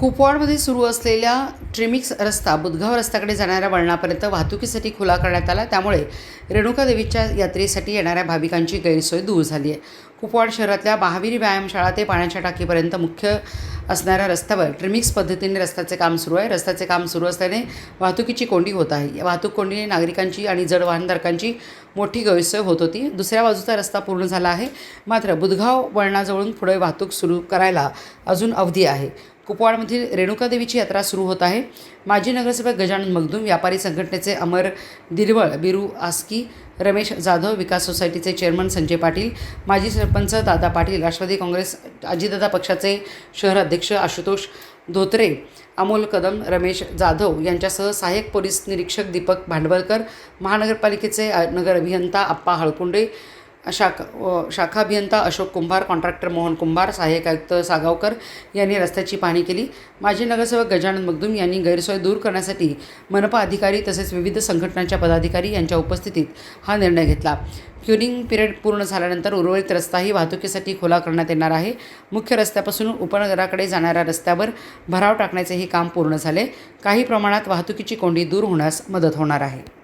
कुपवाडमध्ये सुरू असलेल्या ट्रिमिक्स रस्ता बुधगाव रस्त्याकडे जाणाऱ्या वळणापर्यंत वाहतुकीसाठी खुला करण्यात आला. त्यामुळे रेणुका देवीच्या यात्रेसाठी येणाऱ्या भाविकांची गैरसोय दूर झाली आहे. कुपवाड शहरातल्या महावीर व्यायामशाळा ते पाण्याच्या टाकीपर्यंत मुख्य असणाऱ्या रस्त्यावर ट्रिमिक्स पद्धतीने रस्त्याचे काम सुरू आहे. रस्त्याचे काम सुरू असल्याने वाहतुकीची कोंडी होत आहे. या वाहतूक कोंडीने नागरिकांची आणि जड वाहनधारकांची मोठी गैरसोय होत होती. दुसऱ्या बाजूचा रस्ता पूर्ण झाला आहे. मात्र बुधगाव वळणाजवळून पुढे वाहतूक सुरू करायला अजून अवधी आहे. कुपवाडमधील रेणुकादेवीची यात्रा सुरू होत आहे. माजी नगरसेवक गजानन मगदूम व्यापारी संघटनेचे अमर दिरवळ बिरू आस्की रमेश जाधव विकास सोसायटीचे चेअरमन संजय पाटील माजी सरपंच दादा पाटील राष्ट्रवादी काँग्रेस अजितदादा पक्षाचे शहर अध्यक्ष आशुतोष धोत्रे अमोल कदम रमेश जाधव यांच्यासह सहाय्यक पोलीस निरीक्षक दीपक भांडवलकर महानगरपालिकेचे नगर अभियंता आप्पा हळकुंडे शाखा व शाखा अभियंता अशोक कुंभार कॉन्ट्रॅक्टर मोहन कुंभार सहाय्यक आयुक्त सागावकर यांनी रस्त्याची पाहणी केली. माजी नगरसेवक गजानन मगदूम यांनी गैरसोय दूर करण्यासाठी मनपा अधिकारी तसेच विविध संघटनांच्या पदाधिकारी यांच्या उपस्थितीत हा निर्णय घेतला. क्युरिंग पिरियड पूर्ण झाल्यानंतर उर्वरित रस्ताही वाहतुकीसाठी खुला करण्यात येणार आहे. मुख्य रस्त्यापासून उपनगराकडे जाणाऱ्या रस्त्यावर भराव टाकण्याचेही काम पूर्ण झाले. काही प्रमाणात वाहतुकीची कोंडी दूर होण्यास मदत होणार आहे.